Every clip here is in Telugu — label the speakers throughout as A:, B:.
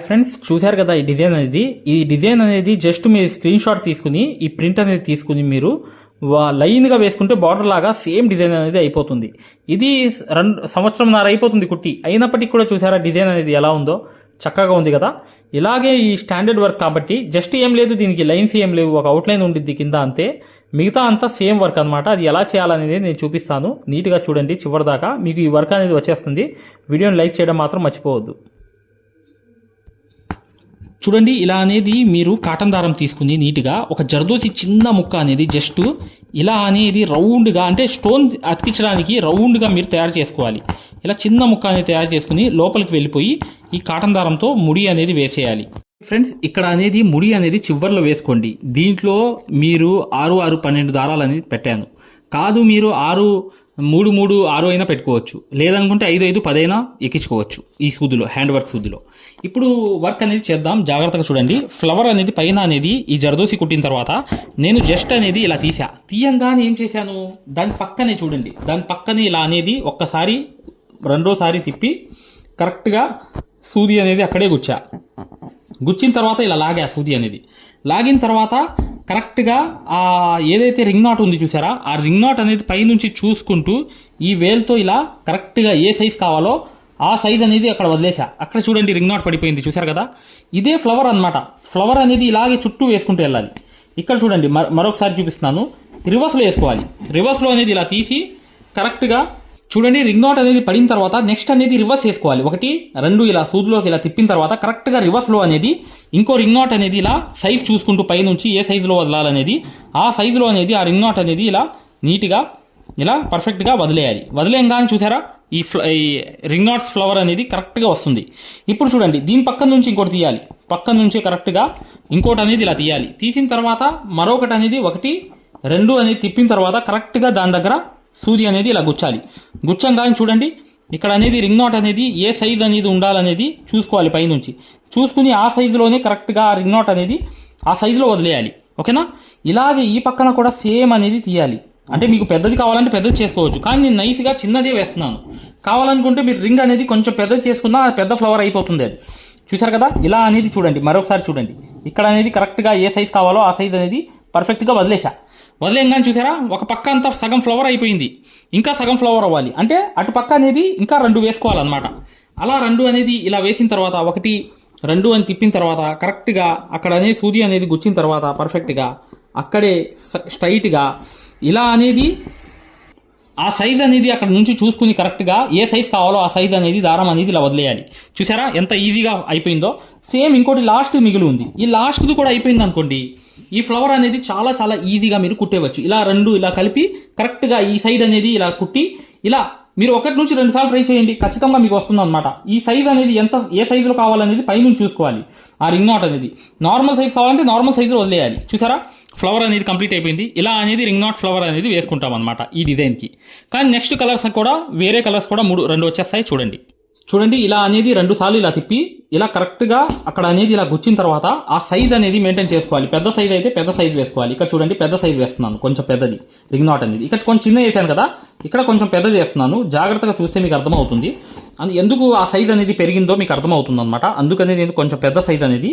A: ఫ్రెండ్స్ చూశారు కదా ఈ డిజైన్ అనేది? ఈ డిజైన్ అనేది జస్ట్ మీరు స్క్రీన్ షాట్ తీసుకుని ఈ ప్రింట్ అనేది తీసుకుని మీరు వా- లైన్గా వేసుకుంటే బార్డర్ లాగా సేమ్ డిజైన్ అనేది అయిపోతుంది. ఇది రెండు సంవత్సరంన్నర అయిపోతుంది కుట్టి. అయినప్పటికీ కూడా చూసారా డిజైన్ అనేది ఎలా ఉందో? చక్కగా ఉంది కదా? ఇలాగే ఈ స్టాండర్డ్ వర్క్ కాబట్టి జస్ట్ ఏం లేదు దీనికి లైన్స్ ఏం లేవు ఒక అవుట్లైన్ ఉండిద్ది కింద అంతే. మిగతా అంతా సేమ్ వర్క్ అనమాట అది ఎలా చేయాలనేది నేను చూపిస్తాను. నీట్గా చూడండి చివరిదాకా. మీకు ఈ వర్క్ అనేది వచ్చేస్తుంది. వీడియోని లైక్ చేయడం మాత్రం మర్చిపోవద్దు. చూడండి ఇలా అనేది మీరు కాటన్ దారం తీసుకుని నీట్గా. ఒక జర్దోసి చిన్న ముక్క అనేది జస్ట్ ఇలా అనేది రౌండ్గా అంటే స్టోన్ అతికించడానికి రౌండ్గా మీరు తయారు చేసుకోవాలి. ఇలా చిన్న ముక్క అనేది తయారు చేసుకుని లోపలికి వెళ్ళిపోయి ఈ కాటన్ దారంతో ముడి అనేది వేసేయాలి. ఫ్రెండ్స్ ఇక్కడ అనేది ముడి అనేది చివర్లో వేసుకోండి. దీంట్లో మీరు ఆరు ఆరు పన్నెండు దారాలు అనేది పెట్టాను. కాదు మీరు ఆరు మూడు మూడు ఆరు అయినా పెట్టుకోవచ్చు. లేదనుకుంటే ఐదు ఐదు పదైనా ఎక్కించుకోవచ్చు ఈ సూదిలో హ్యాండ్ వర్క్ సూదిలో. ఇప్పుడు వర్క్ అనేది చేద్దాం. జాగ్రత్తగా చూడండి. ఫ్లవర్ అనేది పైన అనేది ఈ జరదోసి కుట్టిన తర్వాత నేను జస్ట్ అనేది ఇలా తీసా తీయంగానే ఏం చేశాను? దాని పక్కనే చూడండి. దాని పక్కనే ఇలా అనేది ఒక్కసారి రెండోసారి తిప్పి కరెక్ట్గా సూది అనేది అక్కడే గుచ్చా. గుచ్చిన తర్వాత ఇలా లాగా సూది అనేది. లాగిన తర్వాత కరెక్ట్గా ఆ ఏదైతే రింగ్ నాట్ ఉంది చూసారా ఆ రింగ్ నాట్ అనేది పైనుంచి చూసుకుంటూ ఈ వేల్తో ఇలా కరెక్ట్గా ఏ సైజ్ కావాలో ఆ సైజ్ అనేది అక్కడ వదిలేసా అక్కడ చూడండి రింగ్ నాట్ పడిపోయింది చూసారు కదా? ఇదే ఫ్లవర్ అన్నమాట. ఫ్లవర్ అనేది ఇలాగే చుట్టూ వేసుకుంటూ వెళ్ళాలి. ఇక్కడ చూడండి మరొకసారి చూపిస్తున్నాను. రివర్స్లో వేసుకోవాలి. రివర్స్లో అనేది ఇలా తీసి కరెక్ట్గా చూడండి రింగ్ నాట్ అనేది పడిన తర్వాత నెక్స్ట్ అనేది రివర్స్ వేసుకోవాలి ఒకటి రెండు ఇలా సూదులోకి ఇలా తిప్పిన తర్వాత కరెక్ట్గా రివర్స్లో అనేది ఇంకో రింగ్ నాట్ అనేది ఇలా సైజ్ చూసుకుంటూ పైనుంచి ఏ సైజులో వదలాలనేది ఆ సైజులో అనేది ఆ రింగ్ నాట్ అనేది ఇలా నీట్గా ఇలా పర్ఫెక్ట్గా వదిలేయాలి. వదిలేయంగానే చూసారా? ఈ ఫ్ల ఈ రింగ్ నాట్స్ ఫ్లవర్ అనేది కరెక్ట్గా వస్తుంది. ఇప్పుడు చూడండి దీని పక్కన నుంచి ఇంకోటి తీయాలి. పక్కన నుంచి కరెక్ట్గా ఇంకోటి అనేది ఇలా తీయాలి. తీసిన తర్వాత మరొకటి అనేది ఒకటి రెండు అనేది తిప్పిన తర్వాత కరెక్ట్గా దాని దగ్గర సూది అనేది ఇలా గుచ్చాలి. గుచ్చంగానే చూడండి ఇక్కడ అనేది రింగ్ నాట్ అనేది ఏ సైజ్ అనేది ఉండాలనేది చూసుకోవాలి పైనుంచి. చూసుకుని ఆ సైజులోనే కరెక్ట్గా ఆ రింగ్ నాట్ అనేది ఆ సైజులో వదిలేయాలి. ఓకేనా? ఇలాగే ఈ పక్కన కూడా సేమ్ అనేది తీయాలి. అంటే మీకు పెద్దది కావాలంటే పెద్దది చేసుకోవచ్చు. కానీ నేను నైస్గా చిన్నదే వేస్తున్నాను. కావాలనుకుంటే మీరు రింగ్ అనేది కొంచెం పెద్దది చేసుకున్నా పెద్ద ఫ్లవర్ అయిపోతుంది అది. చూసారు కదా? ఇలా అనేది చూడండి. మరొకసారి చూడండి. ఇక్కడ అనేది కరెక్ట్గా ఏ సైజ్ కావాలో ఆ సైజ్ అనేది పర్ఫెక్ట్గా వదిలేసా. వదిలేయంగానే చూసారా? ఒక పక్క అంతా సగం ఫ్లవర్ అయిపోయింది. ఇంకా సగం ఫ్లవర్ అవ్వాలి. అంటే అటు పక్క అనేది ఇంకా రెండు వేసుకోవాలన్నమాట. అలా రెండు అనేది ఇలా వేసిన తర్వాత ఒకటి రెండు అని తిప్పిన తర్వాత కరెక్ట్గా అక్కడ అనేది సూది అనేది గుచ్చిన తర్వాత పర్ఫెక్ట్గా అక్కడే స్ట్రైట్గా ఇలా అనేది ఆ సైజ్ అనేది అక్కడ నుంచి చూసుకుని కరెక్ట్గా ఏ సైజ్ కావాలో ఆ సైజ్ అనేది దారం అనేది ఇలా వదిలేయాలి. చూసారా? ఎంత ఈజీగా అయిపోయిందో. సేమ్ ఇంకోటి లాస్ట్ మిగిలి ఉంది. ఈ లాస్ట్ది కూడా అయిపోయింది అనుకోండి. ఈ ఫ్లవర్ అనేది చాలా చాలా ఈజీగా మీరు కుట్టేవచ్చు. ఇలా రెండు ఇలా కలిపి కరెక్ట్గా ఈ సైడ్ అనేది ఇలా కుట్టి ఇలా మీరు ఒకటి నుంచి రెండు సార్లు ట్రై చేయండి. ఖచ్చితంగా మీకు వస్తుంది అనమాట ఈ సైజ్ అనేది ఎంత ఏ సైజులో కావాలనేది పైనుంచి చూసుకోవాలి. ఆ రింగ్ నాట్ అనేది. నార్మల్ సైజ్ కావాలంటే నార్మల్ సైజులో వదిలేయాలి. చూసారా? ఫ్లవర్ అనేది కంప్లీట్ అయిపోయింది. ఇలా అనేది రింగ్ నాట్ ఫ్లవర్ అనేది వేసుకుంటాం అనమాట ఈ డిజైన్కి కానీ నెక్స్ట్ కలర్స్ కూడా వేరే కలర్స్ కూడా మూడు రెండు వచ్చేస్తాయి చూడండి. చూడండి ఇలా అనేది రెండు సార్లు ఇలా తిప్పి ఇలా కరెక్ట్గా అక్కడ అనేది ఇలా గుచ్చిన తర్వాత ఆ సైజ్ అనేది మెయింటైన్ చేసుకోవాలి. పెద్ద సైజ్ అయితే పెద్ద సైజ్ వేసుకోవాలి. ఇక్కడ చూడండి పెద్ద సైజ్ వేస్తున్నాను కొంచెం పెద్దది రింగ్ నాట్ అనేది. ఇక్కడ కొంచెం చిన్న వేసాను కదా ఇక్కడ కొంచెం పెద్దది వేస్తున్నాను. జాగ్రత్తగా చూస్తే మీకు అర్థమవుతుంది. అండ్ ఎందుకు ఆ సైజ్ అనేది పెరిగిందో మీకు అర్థమవుతుంది అనమాట అందుకనే నేను కొంచెం పెద్ద సైజ్ అనేది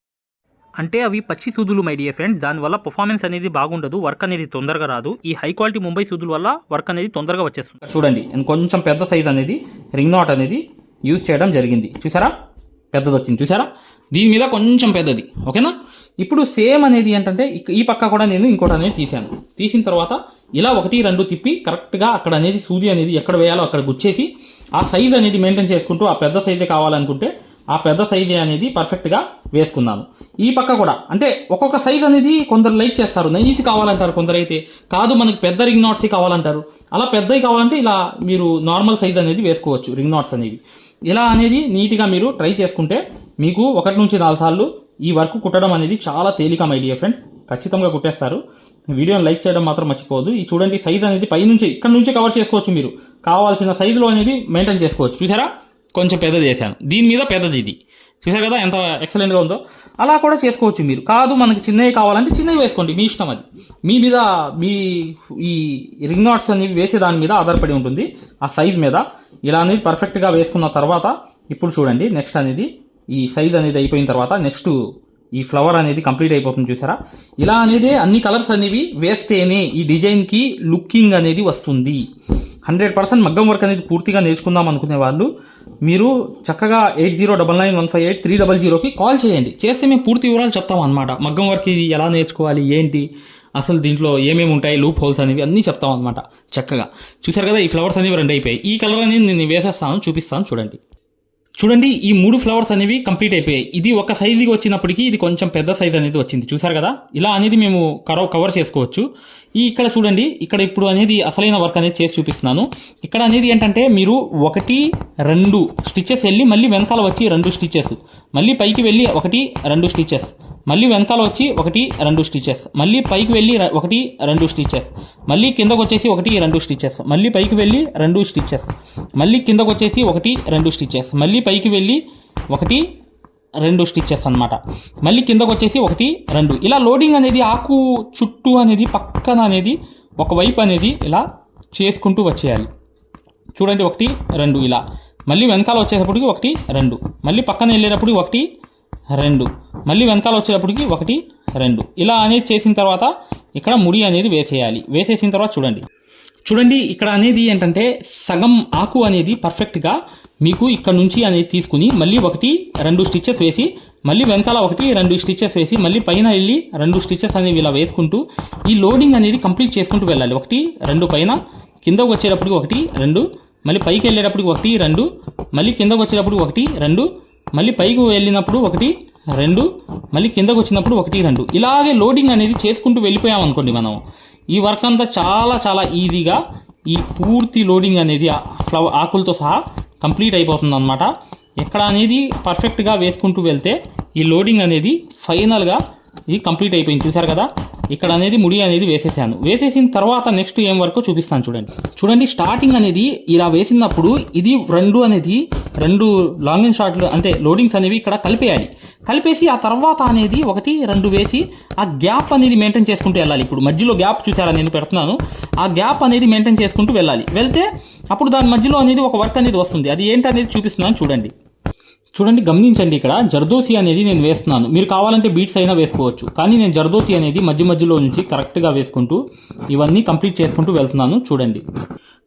A: అంటే అవి పచ్చి సూదులు మై డియర్ ఫ్రెండ్స్ దానివల్ల పర్ఫార్మెన్స్ అనేది బాగుండదు వర్క్ అనేది తొందరగా రాదు. ఈ హై క్వాలిటీ ముంబై సూదుల వల్ల వర్క్ అనేది తొందరగా వచ్చేస్తుంది. చూడండి నేను కొంచెం పెద్ద సైజ్ అనేది రింగ్ నాట్ అనేది యూజ్ చేయడం జరిగింది. చూసారా? పెద్దది వచ్చింది చూసారా? దీని మీద కొంచెం పెద్దది. ఓకేనా ఇప్పుడు సేమ్ అనేది ఏంటంటే ఈ పక్క కూడా నేను ఇంకోటి అనేది తీసాను తీసిన తర్వాత ఇలా ఒకటి రెండు తిప్పి కరెక్ట్గా అక్కడ అనేది సూది అనేది ఎక్కడ వేయాలో అక్కడ గుచ్చేసి ఆ సైజ్ అనేది మెయింటైన్ చేసుకుంటూ ఆ పెద్ద సైజే కావాలనుకుంటే ఆ పెద్ద సైజే అనేది పర్ఫెక్ట్గా వేసుకున్నాను. ఈ పక్క కూడా అంటే ఒక్కొక్క సైజ్ అనేది కొందరు లైక్ చేస్తారు. నైజీసీ కావాలంటారు కొందరైతే. కాదు మనకి పెద్ద రింగ్ నాట్స్ కావాలంటారు. అలా పెద్దవి కావాలంటే ఇలా మీరు నార్మల్ సైజ్ అనేది వేసుకోవచ్చు రింగ్ నాట్స్ అనేవి. ఇలా అనేది నీట్గా మీరు ట్రై చేసుకుంటే మీకు ఒకటి నుంచి నాలుగు సార్లు ఈ వర్క్ కుట్టడం అనేది చాలా తేలిక మై డియర్ ఫ్రెండ్స్ ఖచ్చితంగా కుట్టేస్తారు. వీడియోని లైక్ చేయడం మాత్రం మర్చిపోవద్దు. ఈ చూడండి సైజ్ అనేది పై నుంచి ఇక్కడ నుంచి కవర్ చేసుకోవచ్చు మీరు. కావాల్సిన సైజులో అనేది మెయింటైన్ చేసుకోవచ్చు. చూసారా? కొంచెం పెద్దది చేశాను. దీని మీద పెద్దది ఇది. చూసారు కదా ఎంత ఎక్సలెంట్గా ఉందో? అలా కూడా చేసుకోవచ్చు మీరు. కాదు మనకి చిన్నవి కావాలంటే చిన్నవి వేసుకోండి. మీ ఇష్టం అది. మీ మీద మీ ఈ రింగ్ నాట్స్ అనేవి వేసే దాని మీద ఆధారపడి ఉంటుంది. ఆ సైజ్ మీద. ఇలా అనేది పర్ఫెక్ట్గా వేసుకున్న తర్వాత ఇప్పుడు చూడండి నెక్స్ట్ అనేది ఈ సైజ్ అనేది అయిపోయిన తర్వాత నెక్స్ట్ ఈ ఫ్లవర్ అనేది కంప్లీట్ అయిపోతుంది చూసారా ఇలా అనేది అన్ని కలర్స్ అనేవి వేస్తేనే ఈ డిజైన్కి లుకింగ్ అనేది వస్తుంది. హండ్రెడ్ పర్సెంట్ మగ్గం వర్క్ అనేది పూర్తిగా నేర్చుకుందాం అనుకునే వాళ్ళు మీరు చక్కగా eight zero double nine one five eight three double జీరోకి కాల్ చేయండి. చేస్తే మేము పూర్తి వివరాలు చెప్తాం అనమాట మగ్గం వర్క్ ఇది ఎలా నేర్చుకోవాలి ఏంటి అసలు దీంట్లో ఏమేమి ఉంటాయి లూప్ హోల్స్ అనేవి అన్నీ చెప్తాం అనమాట చక్కగా. చూసారు కదా ఈ ఫ్లవర్స్ అనేవి రెండు అయిపోయాయి. ఈ కలర్ అనేది నేను వేసేస్తాను చూపిస్తాను చూడండి. చూడండి ఈ మూడు ఫ్లవర్స్ అనేవి కంప్లీట్ అయిపోయాయి. ఇది ఒక సైజుకి వచ్చినప్పటికీ ఇది కొంచెం పెద్ద సైజ్ అనేది వచ్చింది. చూసారు కదా? ఇలా అనేది మేము కవర్ కవర్ చేసుకోవచ్చు. ఈ ఇక్కడ చూడండి ఇక్కడ ఇప్పుడు అనేది అసలైన వర్క్ అనేది చేసి చూపిస్తున్నాను. ఇక్కడ అనేది ఏంటంటే మీరు ఒకటి రెండు స్టిచెస్ వెళ్ళి మళ్ళీ వెనకాల వచ్చి రెండు స్టిచెస్ మళ్ళీ పైకి వెళ్ళి ఒకటి రెండు స్టిచెస్ మళ్ళీ వెనకాల వచ్చి ఒకటి రెండు స్టిచెస్ మళ్ళీ పైకి వెళ్ళి ఒకటి రెండు స్టిచెస్ మళ్ళీ కిందకు వచ్చేసి ఒకటి రెండు స్టిచెస్ మళ్ళీ పైకి వెళ్ళి రెండు స్టిచెస్ మళ్ళీ కిందకు వచ్చేసి ఒకటి రెండు స్టిచెస్ మళ్ళీ పైకి వెళ్ళి ఒకటి రెండు స్టిచెస్ అన్నమాట. మళ్ళీ కిందకు వచ్చేసి ఒకటి రెండు. ఇలా లోడింగ్ అనేది ఆకు చుట్టూ అనేది పక్కన అనేది ఒకవైపు అనేది ఇలా చేసుకుంటూ వచ్చేయాలి. చూడండి ఒకటి రెండు ఇలా. మళ్ళీ వెనకాల వచ్చేటప్పటికి ఒకటి రెండు. మళ్ళీ పక్కన వెళ్ళేటప్పుడు ఒకటి రెండు. మళ్ళీ వెనకాల వచ్చేటప్పటికి ఒకటి రెండు. ఇలా అనేది చేసిన తర్వాత ఇక్కడ ముడి అనేది వేసేయాలి. వేసేసిన తర్వాత చూడండి. చూడండి ఇక్కడ అనేది ఏంటంటే సగం ఆకు అనేది పర్ఫెక్ట్గా మీకు ఇక్కడ నుంచి అనేది తీసుకుని మళ్ళీ ఒకటి రెండు స్టిచ్చెస్ వేసి మళ్ళీ వెనకాల ఒకటి రెండు స్టిచెస్ వేసి మళ్ళీ పైన వెళ్ళి రెండు స్టిచెస్ అనేవి ఇలా వేసుకుంటూ ఈ లోడింగ్ అనేది కంప్లీట్ చేసుకుంటూ వెళ్ళాలి. ఒకటి రెండు పైన కిందకు వచ్చేటప్పటికి ఒకటి రెండు. మళ్ళీ పైకి వెళ్ళేటప్పటికి ఒకటి రెండు. మళ్ళీ కిందకు వచ్చేటప్పుడు ఒకటి రెండు. మళ్ళీ పైకి వెళ్ళినప్పుడు ఒకటి రెండు మళ్ళీ కిందకు వచ్చినప్పుడు ఒకటి రెండు. ఇలాగే లోడింగ్ అనేది చేసుకుంటూ వెళ్ళిపోయాం అనుకోండి మనం. ఈ వర్క్ అంతా చాలా చాలా ఈజీగా ఈ పూర్తి లోడింగ్ అనేది ఫ్లవర్ ఆకులతో సహా కంప్లీట్ అయిపోతుంది అనమాట ఎక్కడ అనేది పర్ఫెక్ట్గా వేసుకుంటూ వెళ్తే ఈ లోడింగ్ అనేది ఫైనల్గా ఇది కంప్లీట్ అయిపోయింది. చూసారు కదా? ఇక్కడ అనేది ముడి అనేది వేసేసాను. వేసేసిన తర్వాత నెక్స్ట్ ఏం వరకు చూపిస్తాను చూడండి. చూడండి స్టార్టింగ్ అనేది ఇలా వేసినప్పుడు ఇది రెండు అనేది రెండు లాంగ్ అండ్ షార్ట్లు అంటే లోడింగ్స్ అనేవి ఇక్కడ కలిపేయాలి. కలిపేసి ఆ తర్వాత అనేది ఒకటి రెండు వేసి ఆ గ్యాప్ అనేది మెయింటైన్ చేసుకుంటూ వెళ్ళాలి. ఇప్పుడు మధ్యలో గ్యాప్ చూసారా నేను పెడుతున్నాను. ఆ గ్యాప్ అనేది మెయింటైన్ చేసుకుంటూ వెళ్ళాలి. వెళ్తే అప్పుడు దాని మధ్యలో అనేది ఒక వర్క్ అనేది వస్తుంది. అది ఏంటనేది చూపిస్తున్నాను చూడండి. చూడండి గమనించండి ఇక్కడ జర్దోసి అనేది నేను వేస్తున్నాను. మీరు కావాలంటే బీట్స్ అయినా వేసుకోవచ్చు. కానీ నేను జర్దోసి అనేది మధ్య మధ్యలో నుంచి కరెక్ట్గా వేసుకుంటూ ఇవన్నీ కంప్లీట్ చేసుకుంటూ వెళ్తున్నాను. చూడండి.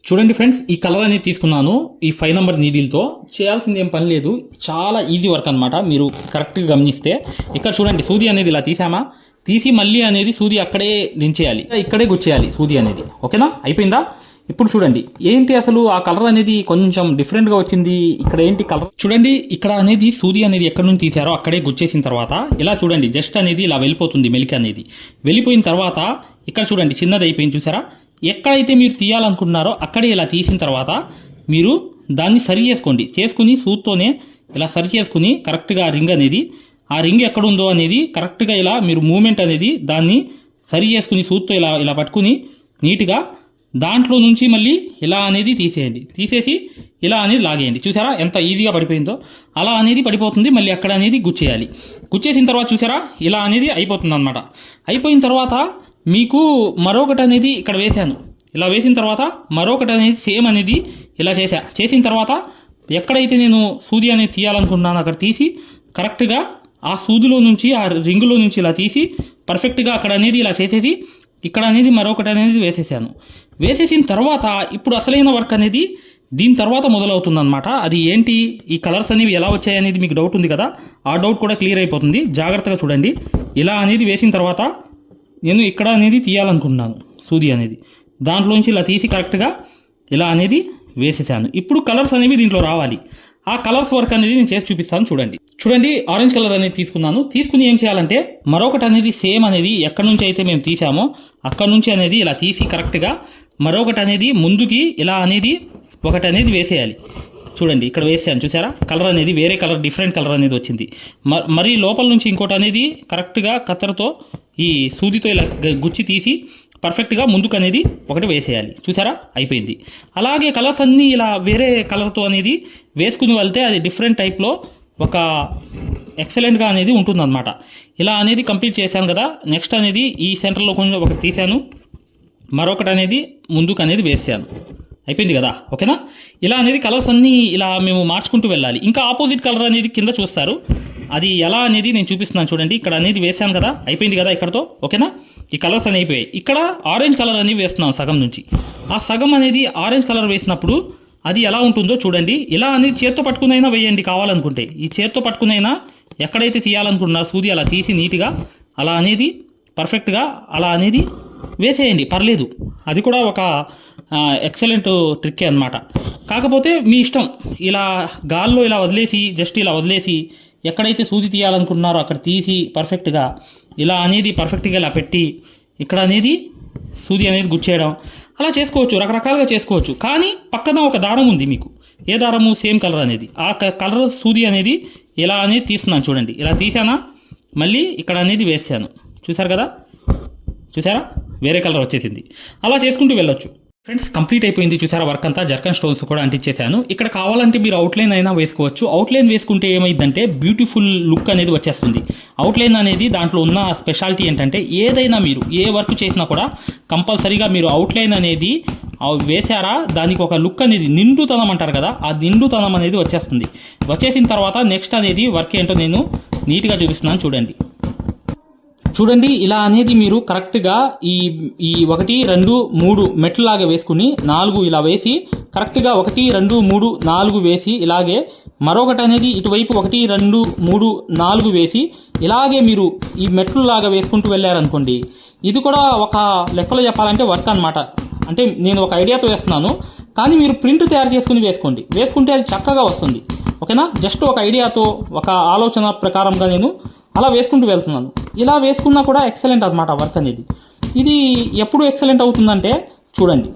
A: చూడండి ఫ్రెండ్స్ ఈ కలర్ అనేది తీసుకున్నాను ఈ ఫైవ్ నెంబర్ నీడిల్తో చేయాల్సింది ఏం పని లేదు. చాలా ఈజీ వర్క్ అనమాట మీరు కరెక్ట్గా గమనిస్తే. ఇక్కడ చూడండి సూది అనేది ఇలా తీసామా? తీసి మళ్ళీ అనేది సూది అక్కడే దించేయాలి. ఇక్కడే గుచ్చేయాలి సూది అనేది. ఓకేనా? అయిపోయిందా? ఇప్పుడు చూడండి ఏంటి అసలు ఆ కలర్ అనేది కొంచెం డిఫరెంట్గా వచ్చింది? ఇక్కడ ఏంటి కలర్? చూడండి ఇక్కడ అనేది సూది అనేది ఎక్కడి నుంచి తీశారో అక్కడే గుచ్చేసిన తర్వాత ఇలా చూడండి జస్ట్ అనేది ఇలా వెళ్ళిపోతుంది మెలిక అనేది. వెళ్ళిపోయిన తర్వాత ఇక్కడ చూడండి చిన్నది అయిపోయింది చూసారా? ఎక్కడైతే మీరు తీయాలనుకుంటున్నారో అక్కడే ఇలా తీసిన తర్వాత మీరు దాన్ని సరి చేసుకోండి. చేసుకుని సూత్తోనే ఇలా సరి చేసుకుని కరెక్ట్గా రింగ్ అనేది ఆ రింగ్ ఎక్కడుందో అనేది కరెక్ట్గా ఇలా మీరు మూమెంట్ అనేది దాన్ని సరి చేసుకుని సూత్తో ఇలా ఇలా పట్టుకుని నీట్గా దాంట్లో నుంచి మళ్ళీ ఇలా అనేది తీసేయండి. తీసేసి ఇలా అనేది లాగేయండి. చూసారా ఎంత ఈజీగా పడిపోయిందో? అలా అనేది పడిపోతుంది మళ్ళీ అక్కడ అనేది గుచ్చేయాలి. గుచ్చేసిన తర్వాత చూసారా ఇలా అనేది అయిపోతుంది అనమాట అయిపోయిన తర్వాత మీకు మరొకటి అనేది ఇక్కడ వేశాను. ఇలా వేసిన తర్వాత మరొకటి అనేది సేమ్ అనేది ఇలా చేశా. చేసిన తర్వాత ఎక్కడైతే నేను సూది అనేది తీయాలనుకుంటున్నాను అక్కడ తీసి కరెక్ట్గా ఆ సూదిలో నుంచి ఆ రింగులో నుంచి ఇలా తీసి పర్ఫెక్ట్గా అక్కడ అనేది ఇలా చేసేసి ఇక్కడ అనేది మరొకటి అనేది వేసేసాను. వేసేసిన తర్వాత ఇప్పుడు అసలైన వర్క్ అనేది దీని తర్వాత మొదలవుతుందన్నమాట. అది ఏంటి? ఈ కలర్స్ అనేవి ఎలా వచ్చాయి అనేది మీకు డౌట్ ఉంది కదా? ఆ డౌట్ కూడా క్లియర్ అయిపోతుంది. జాగ్రత్తగా చూడండి. ఇలా అనేది వేసిన తర్వాత నేను ఇక్కడ అనేది తీయాలనుకుంటున్నాను. సూది అనేది. దాంట్లోంచి ఇలా తీసి కరెక్ట్గా ఇలా అనేది వేసేసాను. ఇప్పుడు కలర్స్ అనేవి దీంట్లో రావాలి. ఆ కలర్స్ వర్క్ అనేది నేను చేసి చూపిస్తాను. చూడండి. చూడండి ఆరెంజ్ కలర్ అనేది తీసుకున్నాను. తీసుకుని ఏం చేయాలంటే మరొకటి అనేది సేమ్ అనేది ఎక్కడి నుంచి అయితే మేము తీసామో అక్కడ నుంచి అనేది ఇలా తీసి కరెక్ట్గా మరొకటి అనేది ముందుకి ఇలా అనేది ఒకటి అనేది వేసేయాలి. చూడండి ఇక్కడ వేసాను చూసారా? కలర్ అనేది వేరే కలర్ డిఫరెంట్ కలర్ అనేది వచ్చింది. మ- మరి లోపల నుంచి ఇంకోటి అనేది కరెక్ట్గా కత్తెరతో ఈ సూదితో ఇలా గ- గుచ్చి తీసి పర్ఫెక్ట్గా ముందుకు అనేది ఒకటి వేసేయాలి. చూసారా? అయిపోయింది. అలాగే కలర్స్ అన్నీ ఇలా వేరే కలర్తో అనేది వేసుకుని వెళ్తే అది డిఫరెంట్ టైప్లో ఒక ఎక్సలెంట్గా అనేది ఉంటుందన్నమాట. ఇలా అనేది కంప్లీట్ చేశాను కదా. నెక్స్ట్ అనేది ఈ సెంటర్లో కొంచెం ఒకటి తీశాను. మరొకటి అనేది ముందుకు అనేది వేసాను అయిపోయింది కదా? ఓకేనా? ఇలా అనేది కలర్స్ అన్నీ ఇలా మేము మార్చుకుంటూ వెళ్ళాలి. ఇంకా ఆపోజిట్ కలర్ అనేది కింద చూస్తారు. అది ఎలా అనేది నేను చూపిస్తున్నాను చూడండి. ఇక్కడ అనేది వేసాను కదా? అయిపోయింది కదా ఇక్కడతో? ఓకేనా? ఈ కలర్స్ అనేవి అయిపోయాయి ఇక్కడ ఆరెంజ్ కలర్ అనేది వేస్తున్నాను సగం నుంచి. ఆ సగం అనేది ఆరెంజ్ కలర్ వేసినప్పుడు అది ఎలా ఉంటుందో చూడండి. ఇలా అనేది చేత్తో పట్టుకునైనా వేయండి కావాలనుకుంటే. ఈ చేత్తో పట్టుకునైనా ఎక్కడైతే తీయాలనుకుంటున్నారో సూది అలా తీసి నీట్గా అలా అనేది పర్ఫెక్ట్గా అలా అనేది వేసేయండి పర్లేదు. అది కూడా ఒక ఎక్సలెంట్ ట్రిక్కే అనమాట కాకపోతే మీ ఇష్టం. ఇలా గాల్లో ఇలా వదిలేసి జస్ట్ ఇలా వదిలేసి ఎక్కడైతే సూది తీయాలనుకుంటున్నారో అక్కడ తీసి పర్ఫెక్ట్గా ఇలా అనేది పర్ఫెక్ట్గా ఇలా పెట్టి ఇక్కడ అనేది సూది అనేది గుచ్చేయడం అలా చేసుకోవచ్చు రకరకాలుగా చేసుకోవచ్చు. కానీ పక్కన ఒక దారం ఉంది మీకు. ఏ దారము? సేమ్ కలర్ అనేది. ఆ క- కలర్ సూది అనేది ఇలా అనేది తీస్తున్నాను చూడండి. ఇలా తీసానా మళ్ళీ ఇక్కడ అనేది వేసాను. చూసారు కదా? చూసారా? వేరే కలర్ వచ్చేసింది. అలా చేసుకుంటూ వెళ్ళొచ్చు. ఫ్రెండ్స్ కంప్లీట్ అయిపోయింది చూసారా వర్క్ అంతా? జర్కన్ స్టోన్స్ కూడా అంటించేశాను. ఇక్కడ కావాలంటే మీరు అవుట్లైన్ అయినా వేసుకోవచ్చు. అవుట్లైన్ వేసుకుంటే ఏమైందంటే బ్యూటిఫుల్ లుక్ అనేది వచ్చేస్తుంది. అవుట్లైన్ అనేది దాంట్లో ఉన్న స్పెషాలిటీ ఏంటంటే ఏదైనా మీరు ఏ వర్క్ చేసినా కూడా కంపల్సరీగా మీరు అవుట్లైన్ అనేది వేశారా? దానికి ఒక లుక్ అనేది నిండుతనం అంటారు కదా ఆ నిండుతనం అనేది వచ్చేస్తుంది. వచ్చేసిన తర్వాత నెక్స్ట్ అనేది వర్క్ ఏంటో నేను నీట్గా చూపిస్తున్నాను చూడండి. చూడండి ఇలా అనేది మీరు కరెక్ట్గా ఈ ఈ ఒకటి రెండు మూడు మెట్లులాగా వేసుకుని నాలుగు ఇలా వేసి కరెక్ట్గా ఒకటి రెండు మూడు నాలుగు వేసి ఇలాగే మరొకటి అనేది ఇటువైపు ఒకటి రెండు మూడు నాలుగు వేసి ఇలాగే మీరు ఈ మెట్లులాగా వేసుకుంటూ వెళ్ళారనుకోండి ఇది కూడా ఒక లెక్కలో చెప్పాలంటే వర్క్ అన్నమాట. అంటే నేను ఒక ఐడియాతో వేస్తున్నాను కానీ మీరు ప్రింట్ తయారు చేసుకుని వేసుకోండి. వేసుకుంటే అది చక్కగా వస్తుంది. ఓకేనా? జస్ట్ ఒక ఐడియాతో ఒక ఆలోచన ప్రకారంగా నేను అలా వేసుకుంటూ వెళ్తున్నాను. ఇలా వేసుకున్నా కూడా ఎక్సలెంట్ అనమాట వర్క్ అనేది. ఇది ఎప్పుడు ఎక్సలెంట్ అవుతుందంటే చూడండి.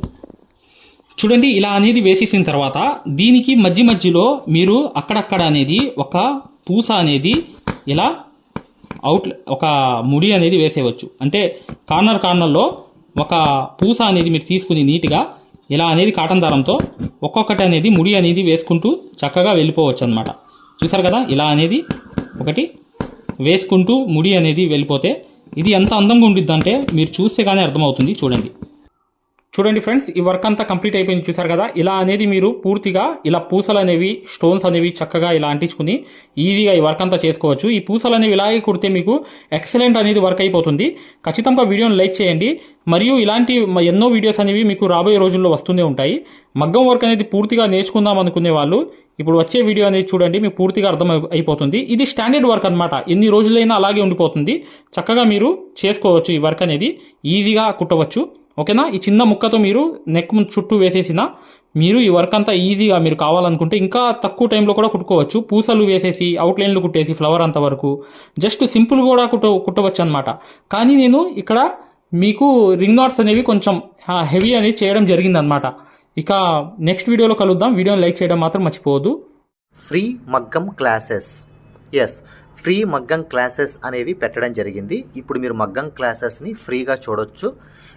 A: చూడండి ఇలా అనేది వేసేసిన తర్వాత దీనికి మధ్య మధ్యలో మీరు అక్కడక్కడ అనేది ఒక పూస అనేది ఇలా అవుట్ ఒక ముడి అనేది వేసేయవచ్చు. అంటే కార్నర్ కార్నర్లో ఒక పూస అనేది మీరు తీసుకుని నీట్గా ఇలా అనేది కాటన్ దారంతో ఒక్కొక్కటి అనేది ముడి అనేది వేసుకుంటూ చక్కగా వెళ్ళిపోవచ్చు అనమాట చూసారు కదా? ఇలా అనేది ఒకటి వేసుకుంటూ ముడి అనేది వెళ్ళిపోతే ఇది ఎంత అందంగా ఉండిద్దంటే మీరు చూస్తే కానీ అర్థమవుతుంది. చూడండి. చూడండి ఫ్రెండ్స్ ఈ వర్క్ అంతా కంప్లీట్ అయిపోయింది చూసారు కదా? ఇలా అనేది మీరు పూర్తిగా ఇలా పూసలు అనేవి స్టోన్స్ అనేవి చక్కగా ఇలా అంటించుకుని ఈజీగా ఈ వర్క్ అంతా చేసుకోవచ్చు. ఈ పూసలు అనేవి ఇలాగే కుడితే మీకు ఎక్సలెంట్ అనేది వర్క్ అయిపోతుంది. ఖచ్చితంగా వీడియోని లైక్ చేయండి. మరియు ఇలాంటి ఎన్నో వీడియోస్ అనేవి మీకు రాబోయే రోజుల్లో వస్తూనే ఉంటాయి. మగ్గం వర్క్ అనేది పూర్తిగా నేర్చుకుందాం అనుకునే వాళ్ళు ఇప్పుడు వచ్చే వీడియో అనేది చూడండి మీకు పూర్తిగా అర్థం అయిపోతుంది. ఇది స్టాండర్డ్ వర్క్ అనమాట ఎన్ని రోజులైనా అలాగే ఉండిపోతుంది. చక్కగా మీరు చేసుకోవచ్చు ఈ వర్క్ అనేది. ఈజీగా కుట్టవచ్చు. ఓకేనా? ఈ చిన్న ముక్కతో మీరు నెక్ చుట్టూ వేసేసిన మీరు ఈ వర్క్ అంతా ఈజీగా మీరు కావాలనుకుంటే ఇంకా తక్కువ టైంలో కూడా కుట్టుకోవచ్చు. పూసలు వేసేసి అవుట్లైన్లు కుట్టేసి ఫ్లవర్ అంత వరకు. జస్ట్ సింపుల్ కూడా కుట్ట కుట్టవచ్చు అనమాట కానీ నేను ఇక్కడ మీకు రింగ్ నాట్స్ అనేవి కొంచెం హెవీ అనేది చేయడం జరిగిందనమాట ఇక నెక్స్ట్ వీడియోలో కలుద్దాం. వీడియోని లైక్ చేయడం మాత్రం మర్చిపోవద్దు.
B: ఫ్రీ మగ్గం క్లాసెస్ ఎస్ ఫ్రీ మగ్గం క్లాసెస్ అనేవి పెట్టడం జరిగింది. ఇప్పుడు మీరు మగ్గం క్లాసెస్ని ఫ్రీగా చూడొచ్చు.